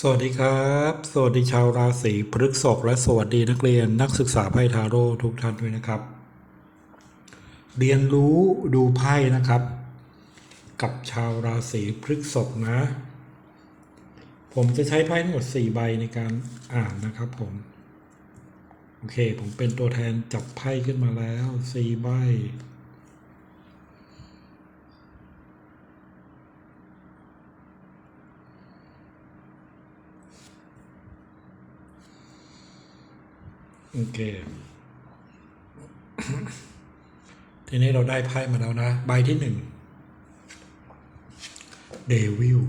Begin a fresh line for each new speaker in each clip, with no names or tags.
สวัสดีครับ สวัสดีชาวราศีพฤษภและสวัสดีนักเรียนนักศึกษาไพ่ทาโร่ทุกท่านด้วยนะครับ เรียนรู้ดูไพ่นะครับ กับชาวราศีพฤษภนะ ผมจะใช้ไพ่ทั้งหมด4ใบในการอ่านนะครับผมโอเค ผมเป็นตัวแทนจับไพ่ขึ้นมาแล้ว4ใบ โอเค ทีนี้เราได้ไพ่มาแล้วนะ ใบที่หนึ่งเดวิล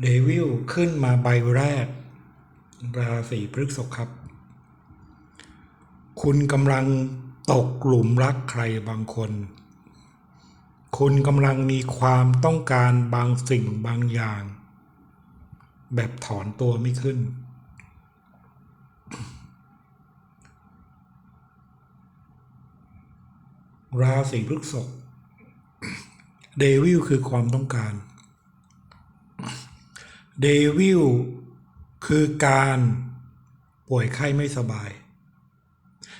เดวิลขึ้นมาใบแรก ราศีพฤกษภครับ คุณกำลังตกหลุมรักใครบางคน คุณกำลังมีความต้องการบางสิ่งบางอย่าง แบบถอนตัวไม่ขึ้น ราศีพฤษภเดวิลคือความต้องการเดวิลคือการป่วยไข้ไม่สบาย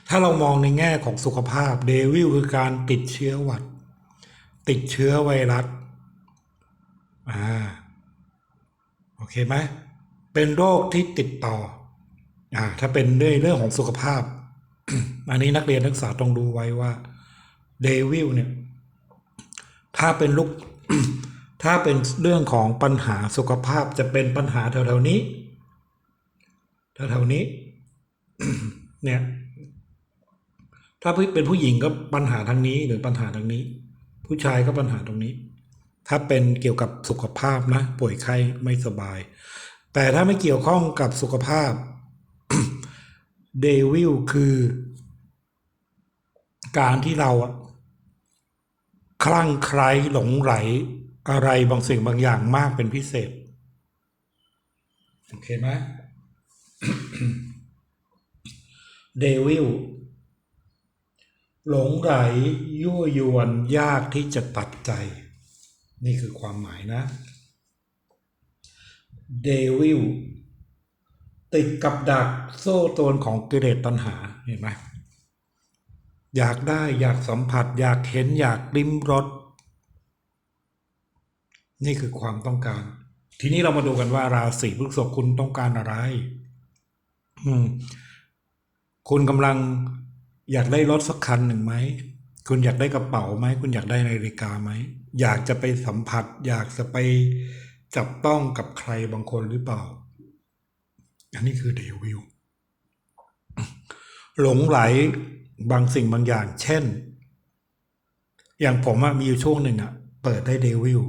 ถ้าเรามองในแง่ของสุขภาพเดวิลคือการติดเชื้อหวัด ติดเชื้อไวรัสอ่า เคไหมเป็นโรคที่ติดต่ออ่าถ้าเป็นเรื่องเรื่องของสุขภาพ อันนี้นักเรียนนักศึกษาต้องรู้ไว้ว่าเดวิลเนี่ย ถ้าเป็นลูกถ้าเป็นเรื่องของปัญหาสุขภาพจะเป็นปัญหาแถวๆนี้แถวๆนี้ เนี่ย ถ้าเป็นผู้หญิงก็ปัญหาทางนี้หรือปัญหาทางนี้ ผู้ชายก็ปัญหาตรงนี้ ถ้าเป็นเกี่ยวกับสุขภาพนะ ป่วยไข้ไม่สบาย แต่ถ้าไม่เกี่ยวข้องกับสุขภาพเดวิลคือ การที่เราอะคลั่งไคล้หลงไหลอะไรบางสิ่งบางอย่างมากเป็นพิเศษ โอเคไหมเดวิลหลงไหลยั่วยวนยากที่จะตัดใจ นี่คือความหมายนะเดวิลติดกับดักโซ่ตรวนของกิเลสตัณหาเห็นไหมอยากได้อยากสัมผัส อยากเห็นอยากลิ้มรสนี่คือความต้องการ ทีนี้เรามาดูกันว่า ราศีพฤษภคุณต้องการอะไร อืม คุณกำลังอยากได้รถสักคันหนึ่งไหม คุณอยากได้กระเป๋าไหม คุณอยากได้นาฬิกาไหม อยากจะไปสัมผัส อยากจะไปจับต้องกับใครบางคนหรือเปล่า อันนี้คือเดวิลหลงไหลบางสิ่งบางอย่าง เช่น อย่างผมอะมีอยู่ช่วงหนึ่งอะเปิดได้เดวิล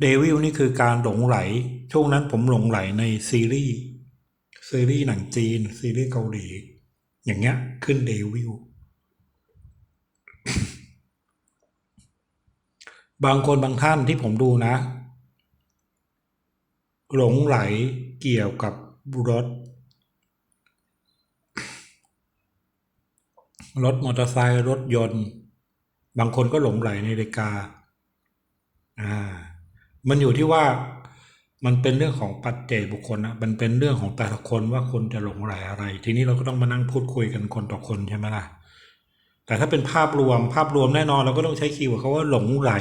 เดวิลนี่คือการหลงไหล ช่วงนั้นผมหลงไหลในซีรีส์ซีรีส์หนังจีน ซีรีส์เกาหลี อย่างเงี้ยขึ้นเดวิลบางคนบางท่านที่ผมดูนะ หลงไหลเกี่ยวกับรถ รถมอเตอร์ไซค์รถยนต์ บางคนก็หลงไหลในนาฬิกาอ่ามันอยู่ที่ว่า มันเป็นเรื่องของปัจเจกบุคคลนะมันเป็นเรื่องของแต่ละคนว่าคนจะหลงไหลอะไร ทีนี้เราก็ต้องมานั่งพูดคุยกันคนต่อคนใช่ไหมล่ะ แต่ถ้าเป็นภาพรวมภาพรวมแน่นอนเราก็ต้องใช้คีย์เวิร์ดเขาว่าหลงไหล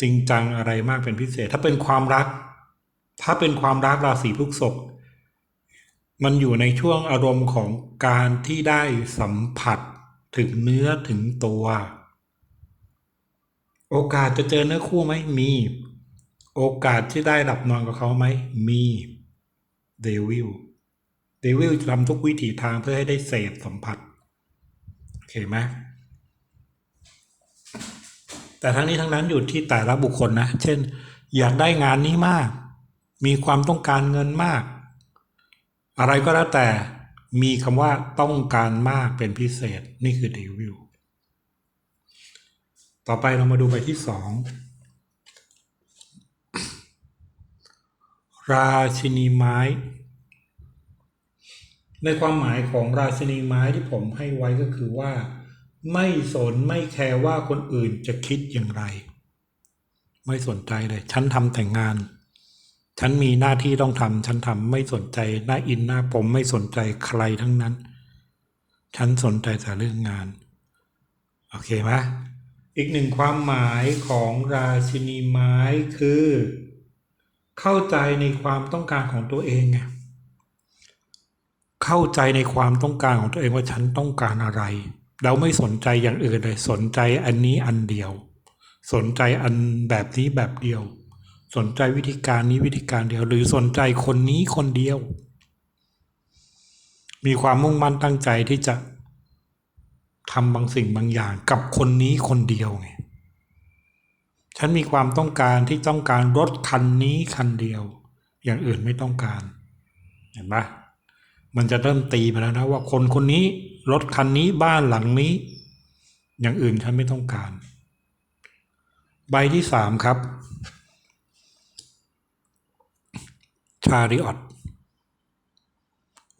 จริงจังอะไรมากเป็นพิเศษ ถ้าเป็นความรัก ถ้าเป็นความรักราศีพฤษภมันอยู่ในช่วงอารมณ์ของการที่ได้สัมผัสถึงเนื้อถึงตัว โอกาสจะเจอเนื้อคู่ไหมมี โอกาสที่ได้หลับนอนกับเขาไหม มีเดวิลเดวิลทำทุกวิถีทางเพื่อให้ได้เสพสัมผัส โอเคไหมแต่ทั้งนี้ทั้งนั้นอยู่ที่แต่ละบุคคลนะ เช่น อยากได้งานนี้มาก มีความต้องการเงินมาก อะไรก็แล้วแต่มีคำว่าต้องการมากเป็นพิเศษนี่คือเดวิลต่อไปเรามาดูใบที่สอง ราชินีไม้ ในความหมายของราชินีไม้ที่ผมให้ไว้ก็คือว่า ไม่สนไม่แคร์ว่าคนอื่นจะคิดอย่างไร ไม่สนใจเลย ฉันทำแต่งงาน ฉันมีหน้าที่ต้องทำฉันทำไม่สนใจหน้าอินหน้าผมไม่สนใจใครทั้งนั้น ฉันสนใจแต่เรื่องงาน โอเคไหมอีกหนึ่งความหมายของราชินีไม้คือ เข้าใจในความต้องการของตัวเองไงเข้าใจในความต้องการของตัวเองว่าฉันต้องการอะไร เราไม่สนใจอย่างอื่นเลย สนใจอันนี้อันเดียว สนใจอันแบบนี้แบบเดียว สนใจวิธีการนี้วิธีการเดียว หรือสนใจคนนี้คนเดียว มีความมุ่งมั่นตั้งใจที่จะทำบางสิ่งบางอย่างกับคนนี้คนเดียวไง ฉันมีความต้องการที่ต้องการรถคันนี้คันเดียว อย่างอื่นไม่ต้องการ เห็นปะมันจะเริ่มตีไปแล้วนะว่าคนคนนี้รถคันนี้บ้านหลังนี้ อย่างอื่นฉันไม่ต้องการ ใบที่สามครับ ชาริออต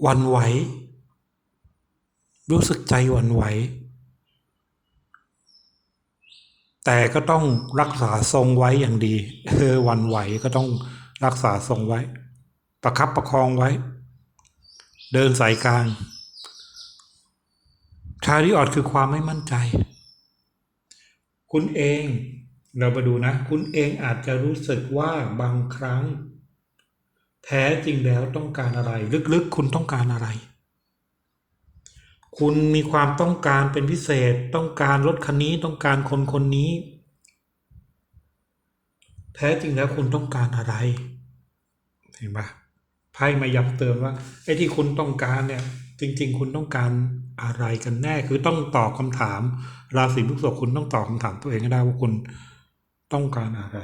วันไหว รู้สึกใจวันไหว แต่ก็ต้องรักษาทรงไว้อย่างดีเออวันไหวก็ต้องรักษาทรงไว้ ประคับประคองไว้ เดินสายกลางชาริออตคือความไม่มั่นใจ คุณเองเรามาดูนะ คุณเองอาจจะรู้สึกว่าบางครั้ง แท้จริงแล้วต้องการอะไร ลึกๆ คุณต้องการอะไร คุณมีความต้องการเป็นพิเศษ ต้องการรถคันนี้ต้องการคนคนนี้ แท้จริงแล้วคุณต้องการอะไร เห็นปะไพ่มาย้ำเตือนว่าไอ้ที่คุณต้องการเนี่ย จริง ๆ คุณต้องการอะไรกันแน่คือต้องตอบคำถาม ราศีพฤษภคุณต้องตอบคำถามตัวเองให้ได้ว่าคุณต้องการอะไร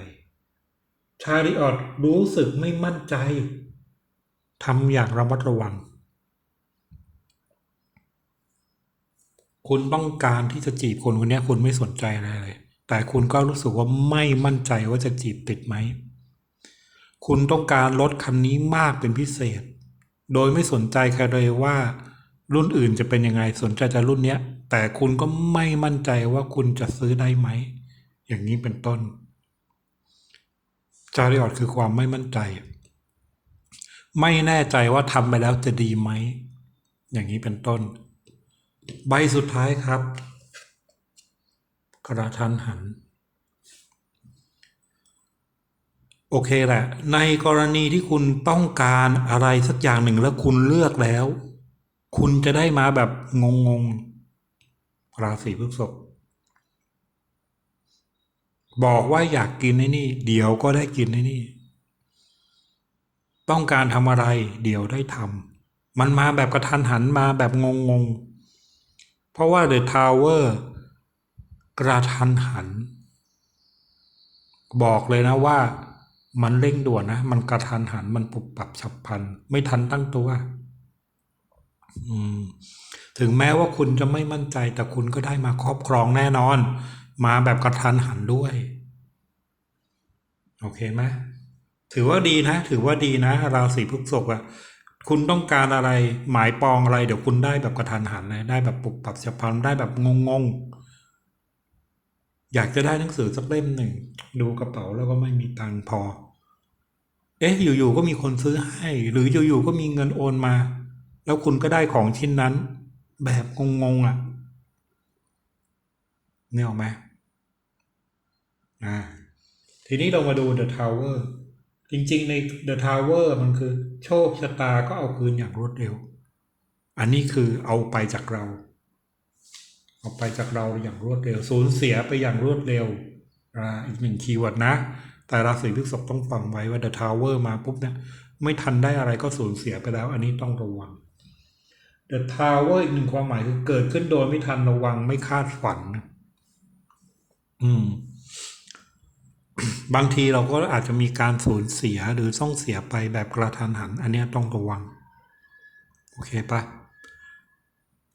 ชาริออดรู้สึกไม่มั่นใจทำอย่างระมัดระวัง คุณต้องการที่จะจีบคนคนนี้คุณไม่สนใจอะไรเลย แต่คุณก็รู้สึกว่าไม่มั่นใจว่าจะจีบติดไหม คุณต้องการรถคันนี้มากเป็นพิเศษ โดยไม่สนใจใครเลยว่า รุ่นอื่นจะเป็นยังไงสนใจแต่รุ่นเนี้ย แต่คุณก็ไม่มั่นใจว่าคุณจะซื้อได้ไหม อย่างนี้เป็นต้น จาริออดคือความไม่มั่นใจ ไม่แน่ใจว่าทำไปแล้วจะดีไหม อย่างนี้เป็นต้น ใบสุดท้ายครับ กระทันหัน โอเคแหละ ในกรณีที่คุณต้องการอะไรสักอย่างหนึ่งแล้วคุณเลือกแล้ว คุณจะได้มาแบบงงๆราศีพฤษภบอกว่าอยากกินไอ้นี่ เดี๋ยวก็ได้กินไอ้นี่ ต้องการทำอะไร เดี๋ยวได้ทำมันมาแบบกระทันหันมาแบบงงๆ ราะว่าเดอะทาวเวอร์กระทันหัน บอกเลยนะว่ามันเร่งด่วนนะ มันกระทันหันมันปุบปรับฉับพลัน ไม่ทันตั้งตัวถึงแม้ว่าคุณจะไม่มั่นใจ แต่คุณก็ได้มาครอบครองแน่นอน มาแบบกระทันหันด้วย โอเคไหมถือว่าดีนะ ถือว่าดีนะ ราศีพฤษภอะ คุณต้องการอะไรหมายปองอะไร เดี๋ยวคุณได้แบบกระทันหันเลยได้แบบปุบปับฉับพลันได้แบบงงๆอยากจะได้หนังสือสักเล่มหนึ่ง ดูกระเป๋าแล้วก็ไม่มีตังค์พอ เอ๊ะอยู่ๆก็มีคนซื้อให้ หรืออยู่ๆก็มีเงินโอนมา แล้วคุณก็ได้ของชิ้นนั้น แบบงงๆอะเนี่ยออกไหมอ่าทีนี้เรามาดู The Tower จริงๆ ใน The Tower มันคือ โชคชะตาก็เอาคืนอย่างรวดเร็ว อันนี้คือเอาไปจากเรา เอาไปจากเราอย่างรวดเร็ว สูญเสียไปอย่างรวดเร็วอ่าอีกหนึ่งคีย์เวิร์ดนะ แต่ราศีพฤษภต้องฟังไว้ว่า The Tower มาปุ๊บเนี่ยไม่ทันได้อะไรก็สูญเสียไปแล้ว อันนี้ต้องระวัง The Tower อีกหนึ่งความหมายคือเกิดขึ้นโดยไม่ทันระวังไม่คาดฝัน อืม บางทีเราก็อาจจะมีการสูญเสียหรือต้องเสียไปแบบกระทันหัน อันนี้ต้องระวัง โอเคปะ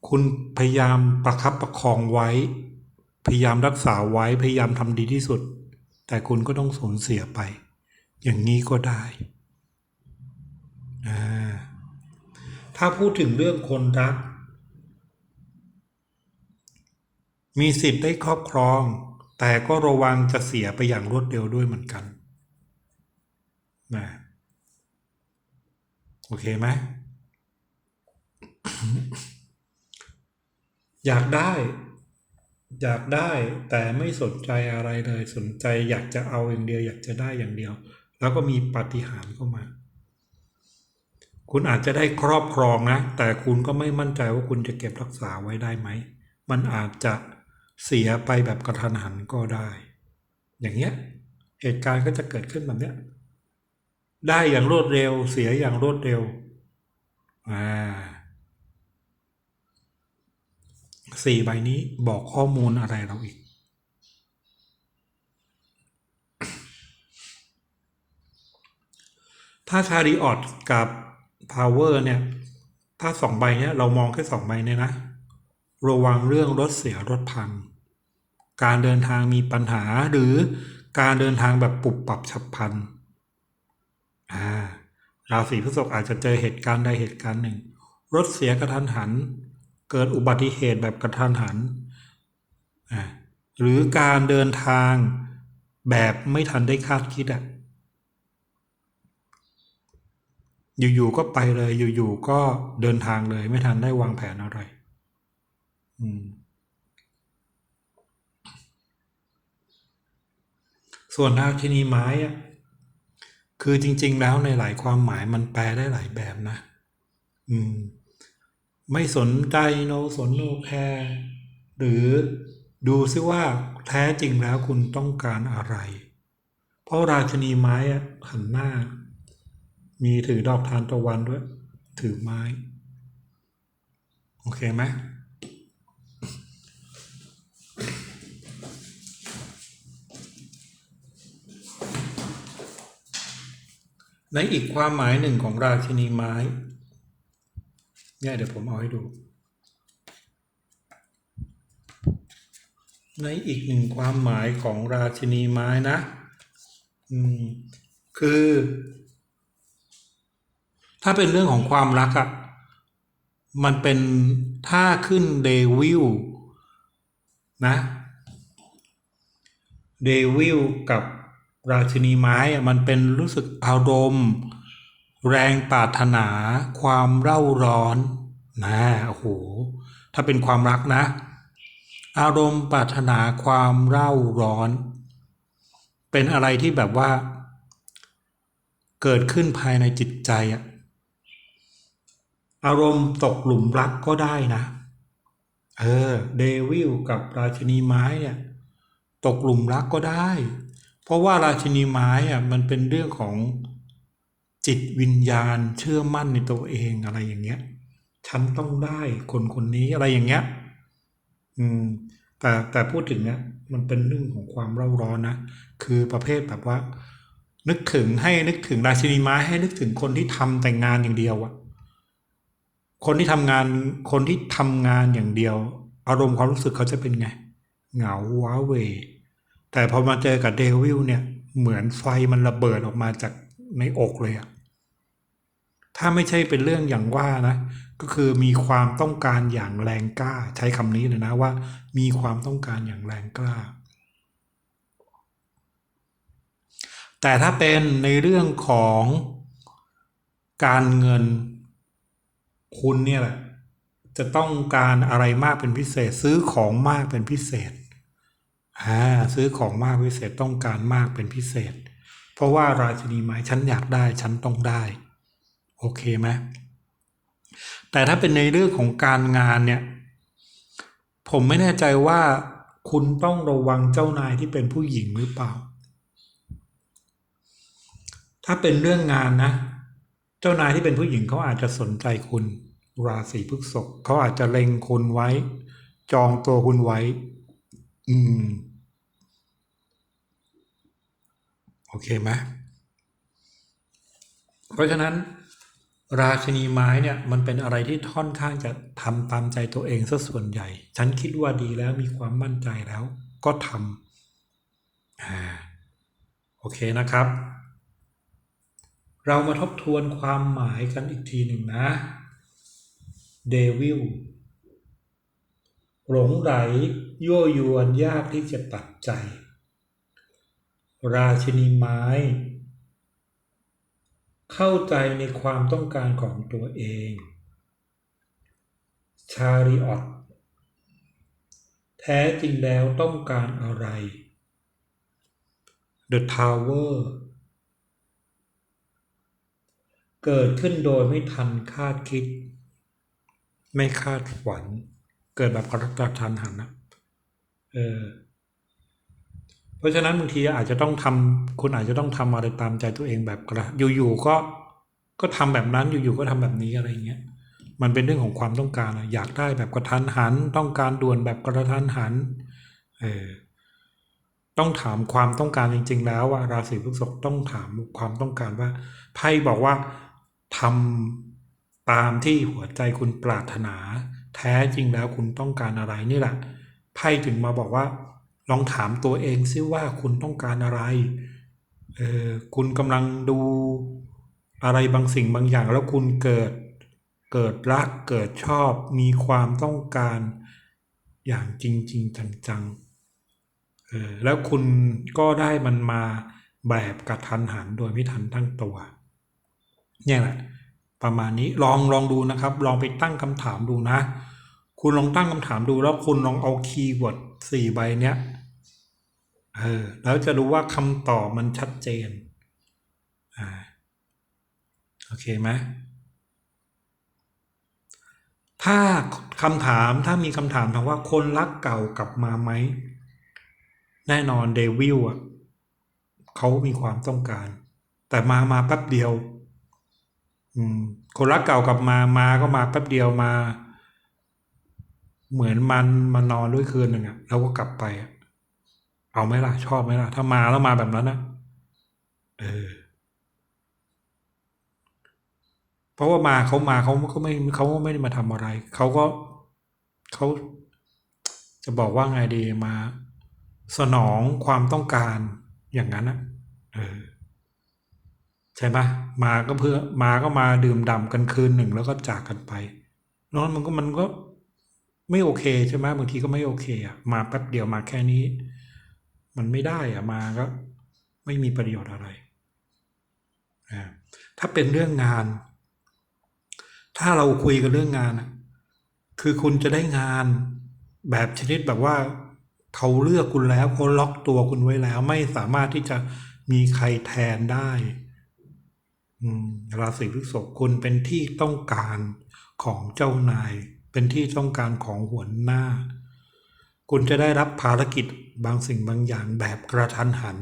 คุณพยายามประคับประคองไว้ พยายามรักษาไว้พยายามทำดีที่สุด แต่คุณก็ต้องสูญเสียไป อย่างนี้ก็ได้อ่าถ้าพูดถึงเรื่องคนรัก มีสิทธิ์ได้ครอบครอง แต่ก็ระวังจะเสียไปอย่างรวดเร็วด้วยเหมือนกันนะโอเคไหมอยากได้ อยากได้แต่ไม่สนใจอะไรเลยสนใจอยากจะเอาอย่างเดียว อยากจะได้อย่างเดียว แล้วก็มีปาฏิหาริย์เข้ามา คุณอาจจะได้ครอบครองนะ แต่คุณก็ไม่มั่นใจว่าคุณจะเก็บรักษาไว้ได้ไหม มันอาจจะ เสียไปแบบกระทันหันก็ได้ อย่างเงี้ยเหตุการณ์ก็จะเกิดขึ้นแบบเนี้ยได้อย่างรวดเร็ว เสียอย่างรวดเร็วอ่าสี่ใบนี้บอกข้อมูลอะไรเราอีก ถ้าชาริออตกับพาวเวอร์เนี่ย ถ้าสองใบเนี้ยเรามองแค่สองใบเนี่ยนะ ระวังเรื่องรถเสียรถพัง การเดินทางมีปัญหาหรือการเดินทางแบบปรับปรับฉับพลันอ่าราศีพฤษภอาจจะเจอเหตุการณ์ใดเหตุการณ์หนึ่ง รถเสียกระทันหัน เกิดอุบัติเหตุแบบกระทันหันอ่าหรือการเดินทางแบบไม่ทันได้คาดคิดอะอยู่ๆก็ไปเลยอยู่ๆก็เดินทางเลยไม่ทันได้วางแผนอะไร ส่วนราชินีไม้อะคือจริง ๆ แล้วในหลายความหมายมันแปลได้หลายแบบนะ อืม ไม่สนใจโนสนโนแคร์หรือดูซิว่าแท้จริงแล้วคุณต้องการอะไร เพราะราชนีไม้อะหันหน้า มีถือดอกทานตะวันด้วย ถือไม้ โอเคไหม ในอีกความหมายหนึ่งของราชินีไม้เนี่ยเดี๋ยวผมเอาให้ดู ในอีกหนึ่งความหมายของราชินีไม้นะอืมคือ ถ้าเป็นเรื่องของความรักอะ่ะมันเป็นถ้าขึ้นเดวิลนะเดวิลกับ ราชินีไม้อะมันเป็นรู้สึกอารมณ์ แรงปรารถนา ความเร่าร้อนนะโอ้โหถ้าเป็นความรักนะ อารมณ์ปรารถนาความเร่าร้อน เป็นอะไรที่แบบว่า เกิดขึ้นภายในจิตใจอะอารมณ์ตกหลุมรักก็ได้นะ เออ เดวิลกับราชินีไม้เนี่ย ตกหลุมรักก็ได้ เพราะว่าราชินีไม้อะมันเป็นเรื่องของจิตวิญญาณเชื่อมั่นในตัวเองอะไรอย่างเงี้ย ฉันต้องได้คนคนนี้อะไรอย่างเงี้ย อืม แต่แต่พูดถึงเนี่ยมันเป็นเรื่องของความเร่าร้อนนะ คือประเภทแบบว่า นึกถึงให้นึกถึงราชินีไม้ให้นึกถึงคนที่ทำแต่งงานอย่างเดียวอะคนที่ทำงานคนที่ทำงานอย่างเดียว อารมณ์ความรู้สึกเขาจะเป็นไง เหงาว้าเหว แต่พอมาเจอกับเดวิลเนี่ย เหมือนไฟมันระเบิดออกมาจากในอกเลยอะถ้าไม่ใช่เป็นเรื่องอย่างว่านะ ก็คือมีความต้องการอย่างแรงกล้า ใช้คำนี้เลยนะว่า มีความต้องการอย่างแรงกล้า แต่ถ้าเป็นในเรื่องของการเงินคุณเนี่ยแหละจะต้องการอะไรมากเป็นพิเศษซื้อของมากเป็นพิเศษ อ่าซื้อของมากพิเศษต้องการมากเป็นพิเศษ เพราะว่าราชินีไม้ฉันอยากได้ฉันต้องได้ โอเคไหมแต่ถ้าเป็นในเรื่องของการงานเนี่ย ผมไม่แน่ใจว่าคุณต้องระวังเจ้านายที่เป็นผู้หญิงหรือเปล่า ถ้าเป็นเรื่องงานนะ เจ้านายที่เป็นผู้หญิงเขาอาจจะสนใจคุณ ราศีพฤษภเขาอาจจะเล็งคุณไว้ จองตัวคุณไว้ อืม โอเคไหมเพราะฉะนั้น ราชินีไม้เนี่ยมันเป็นอะไรที่ค่อนข้างจะทำตามใจตัวเองซะส่วนใหญ่ ฉันคิดว่าดีแล้วมีความมั่นใจแล้ว ก็ทำอ่าโอเคนะครับ เรามาทบทวนความหมายกันอีกทีหนึ่งนะเดวิล หลงไหลยั่วยวนยากที่จะตัดใจ ราชินีไม้ เข้าใจในความต้องการของตัวเอง ชาริออตแท้จริงแล้วต้องการอะไร The Tower เกิดขึ้นโดยไม่ทันคาดคิด ไม่คาดฝัน เกิดแบบกระทันหันนะเออเพราะฉะนั้นบางทีอาจจะต้องทำคุณอาจจะต้องทำอะไรตามใจตัวเองแบบกระอยู่ๆก็ก็ทำแบบนั้นอยู่ๆก็ทำแบบนี้อะไรเงี้ยมันเป็นเรื่องของความต้องการอะอยากได้แบบกระทันหัน ต้องการด่วนแบบกระทันหันเออต้องถามความต้องการจริง ๆ แล้วว่าราศีพฤษภต้องถามความต้องการว่าไพ่บอกว่าทำตามที่หัวใจคุณปรารถนา แท้จริงแล้วคุณต้องการอะไรนี่แหละไพ่ถึงมาบอกว่า ลองถามตัวเองซิว่าคุณต้องการอะไรเออคุณกำลังดูอะไรบางสิ่งบางอย่างแล้วคุณเกิดเกิดรักเกิดชอบมีความต้องการอย่างจริงๆจังๆเออแล้วคุณก็ได้มันมาแบบกระทันหันโดยไม่ทันตั้งตัวเนี่ยแหละ ประมาณนี้ลองลองดูนะครับ ลองไปตั้งคำถามดูนะ คุณลองตั้งคำถามดูแล้วคุณลองเอาคีย์เวิร์ดสี่ใบเนี้ยเออแล้วจะรู้ว่าคำตอบมันชัดเจนอ่าโอเคไหมถ้าคำถามถ้ามีคำถามถามว่าคนรักเก่ากลับมาไหม แน่นอนเดวิลอะเขามีความต้องการ แต่มามาแป๊บเดียว คนรักเก่ากลับมามาก็มาแป๊บเดียวมา เหมือนมันมานอนด้วยคืนหนึ่งอะแล้วก็กลับไปเอาไหมล่ะ ชอบไหมล่ะ ถ้ามาแล้วมาแบบนั้นนะเออเพราะว่ามาเขามาเขาเขาไม่เขาไม่ได้มาทำอะไร เขาก็เขาจะบอกว่าไงดีมา สนองความต้องการอย่างนั้นนะเออ ใช่ปะมาก็เพื่อมาก็มาดื่มด่ำกันคืนหนึ่งแล้วก็จากกันไปนอนมันก็มันก็ไม่โอเคใช่ไหมบางทีก็ไม่โอเคอะมาแป๊บเดียวมาแค่นี้ มันไม่ได้อะมาก็ไม่มีประโยชน์อะไรถ้าเป็นเรื่องงาน ถ้าเราคุยกันเรื่องงานคือคุณจะได้งานแบบชนิดแบบว่าเขาเลือกคุณแล้วเขาล็อกตัวคุณไว้แล้ว ไม่สามารถที่จะมีใครแทนได้ ราศีพฤษภคุณเป็นที่ต้องการของเจ้านาย เป็นที่ต้องการของหัวหน้า คุณจะได้รับภารกิจบางสิ่งบางอย่างแบบกระทันหัน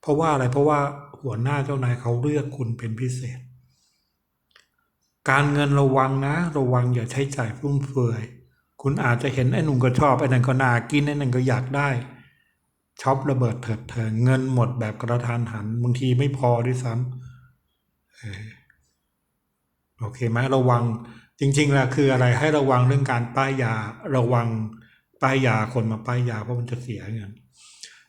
เพราะว่าอะไรเพราะว่าหัวหน้าเจ้านายเขาเลือกคุณเป็นพิเศษ การเงินระวังนะ ระวังอย่าใช้จ่ายฟุ่มเฟือย คุณอาจจะเห็นไอ้หนุ่มก็ชอบไอ้นั่นก็น่ากินไอ้นั่นก็อยากได้ช็อประเบิดเถิดเทิงเงินหมดแบบกระทันหันบางทีไม่พอด้วยซ้ำเออ โอเคไหมระวังจริงๆแล้วคืออะไรให้ระวังเรื่องการป้ายยา ระวังป้ายยาคนมาป้ายยาเพราะมันจะเสียเงิน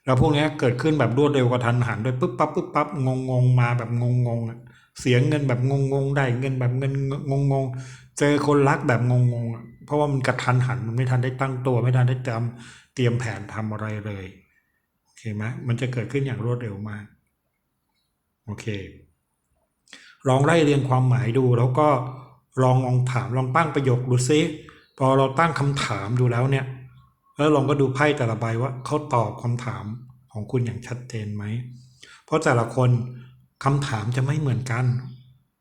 แล้วพวกนี้เกิดขึ้นแบบรวดเร็วกระทันหันด้วยปุ๊บปั๊บปุ๊บปั๊บงงงๆมาแบบงงงๆอะเสียเงินแบบงงงๆได้เงินแบบเงินงงงๆเจอคนรักแบบงงงๆอะเพราะว่ามันกระทันหันมันไม่ทันได้ตั้งตัว ไม่ทันได้เตรียมเตรียมแผนทำอะไรเลยโอเคไหมมันจะเกิดขึ้นอย่างรวดเร็วมากโอเค ลองไล่เรียงความหมายดู แล้วก็ลองลองถามลองตั้งประโยคดูซิพอเราตั้งคำถามดูแล้วเนี่ยแล้วลองก็ดูไพ่แต่ละใบว่าเขาตอบคำถามของคุณอย่างชัดเจนไหม เพราะแต่ละคนคำถามจะไม่เหมือนกัน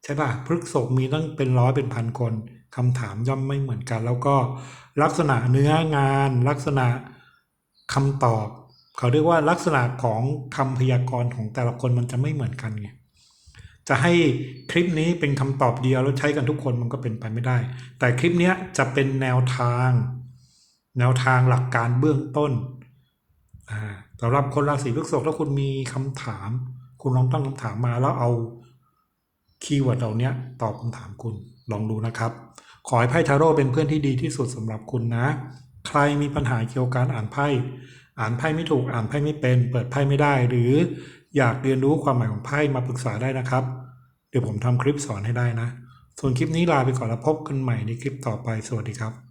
ใช่ป่ะพฤกษกมีตั้งเป็นร้อยเป็นพันคนคำถามย่อมไม่เหมือนกัน แล้วก็ลักษณะเนื้องาน ลักษณะคำตอบ เขาเรียกว่าลักษณะของคำพยากรณ์ของแต่ละคนมันจะไม่เหมือนกันไง จะให้คลิปนี้เป็นคำตอบเดียวแล้วใช้กันทุกคนมันก็เป็นไปไม่ได้ แต่คลิปเนี้ยจะเป็นแนวทาง แนวทางหลักการเบื้องต้นสำหรับคนราศีพฤษภถ้าคุณมีคำถาม คุณลองตั้งคำถามมาแล้วเอาคีย์เวิร์ดเหล่านี้ตอบคำถามคุณลองดูนะครับ ขอให้ไพ่ทาโร่เป็นเพื่อนที่ดีที่สุดสำหรับคุณนะ ใครมีปัญหาเกี่ยวกับการอ่านไพ่อ่านไพ่ไม่ถูกอ่านไพ่ไม่เป็น เปิดไพ่ไม่ได้ หรืออยากเรียนรู้ความหมายของไพ่มาปรึกษาได้นะครับ เดี๋ยวผมทำคลิปสอนให้ได้นะ ส่วนคลิปนี้ลาไปก่อนแล้วพบกันใหม่ในคลิปต่อไป สวัสดีครับ